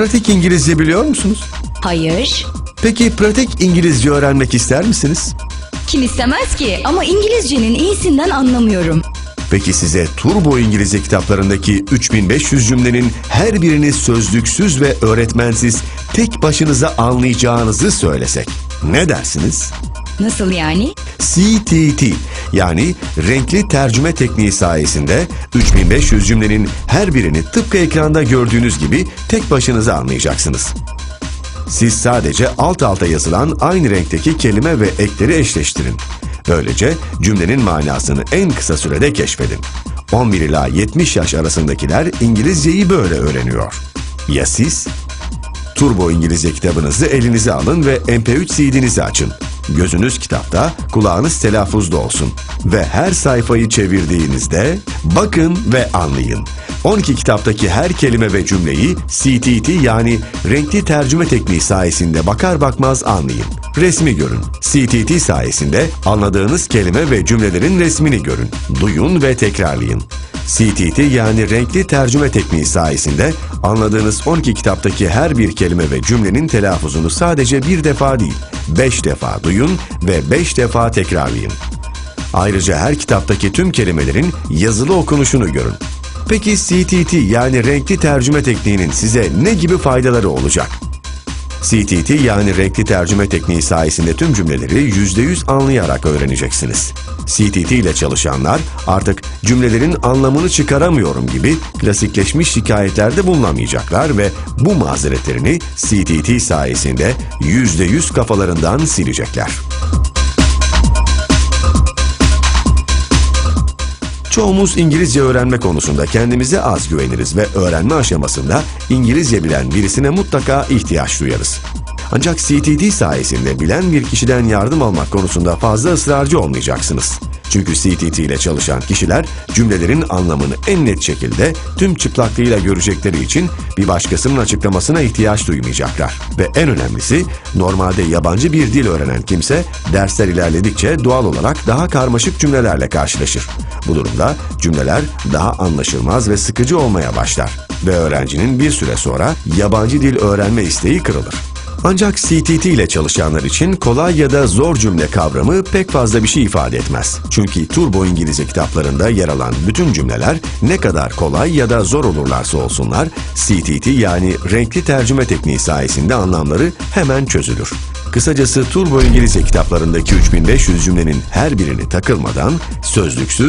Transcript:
pratik İngilizce biliyor musunuz? Hayır. Peki pratik İngilizce öğrenmek ister misiniz? Kim istemez ki? Ama İngilizcenin iyisinden anlamıyorum. Peki size Turbo İngilizce kitaplarındaki 3500 cümlenin her birini sözlüksüz ve öğretmensiz tek başınıza anlayacağınızı söylesek ne dersiniz? Nasıl yani? CTT yani renkli tercüme tekniği sayesinde 3500 cümlenin her birini tıpkı ekranda gördüğünüz gibi tek başınıza anlayacaksınız. Siz sadece alt alta yazılan aynı renkteki kelime ve ekleri eşleştirin. Böylece cümlenin manasını en kısa sürede keşfedin. 11 ila 70 yaş arasındakiler İngilizceyi böyle öğreniyor. Ya siz? Turbo İngilizce kitabınızı elinize alın ve MP3 CD'nizi açın. Gözünüz kitapta, kulağınız telaffuzda olsun. Ve her sayfayı çevirdiğinizde bakın ve anlayın. 12 kitaptaki her kelime ve cümleyi CTT yani renkli tercüme tekniği sayesinde bakar bakmaz anlayın. Resmi görün. CTT sayesinde anladığınız kelime ve cümlelerin resmini görün. Duyun ve tekrarlayın. CTT yani renkli tercüme tekniği sayesinde anladığınız 12 kitaptaki her bir kelime ve cümlenin telaffuzunu sadece bir defa değil, 5 defa duyun ve 5 defa tekrarlayın. Ayrıca her kitaptaki tüm kelimelerin yazılı okunuşunu görün. Peki CTT yani renkli tercüme tekniğinin size ne gibi faydaları olacak? CTT yani renkli tercüme tekniği sayesinde tüm cümleleri %100 anlayarak öğreneceksiniz. CTT ile çalışanlar artık cümlelerin anlamını çıkaramıyorum gibi klasikleşmiş şikayetlerde bulunamayacaklar ve bu mazeretlerini CTT sayesinde %100 kafalarından silecekler. Çoğumuz İngilizce öğrenme konusunda kendimize az güveniriz ve öğrenme aşamasında İngilizce bilen birisine mutlaka ihtiyaç duyarız. Ancak CTD sayesinde bilen bir kişiden yardım almak konusunda fazla ısrarcı olmayacaksınız. Çünkü CTT ile çalışan kişiler cümlelerin anlamını en net şekilde tüm çıplaklığıyla görecekleri için bir başkasının açıklamasına ihtiyaç duymayacaklar. Ve en önemlisi normalde yabancı bir dil öğrenen kimse dersler ilerledikçe doğal olarak daha karmaşık cümlelerle karşılaşır. Bu durumda cümleler daha anlaşılmaz ve sıkıcı olmaya başlar ve öğrencinin bir süre sonra yabancı dil öğrenme isteği kırılır. Ancak CTT ile çalışanlar için kolay ya da zor cümle kavramı pek fazla bir şey ifade etmez. Çünkü Turbo İngilizce kitaplarında yer alan bütün cümleler ne kadar kolay ya da zor olurlarsa olsunlar, CTT yani renkli tercüme tekniği sayesinde anlamları hemen çözülür. Kısacası Turbo İngilizce kitaplarındaki 3500 cümlenin her birini takılmadan sözlüksüz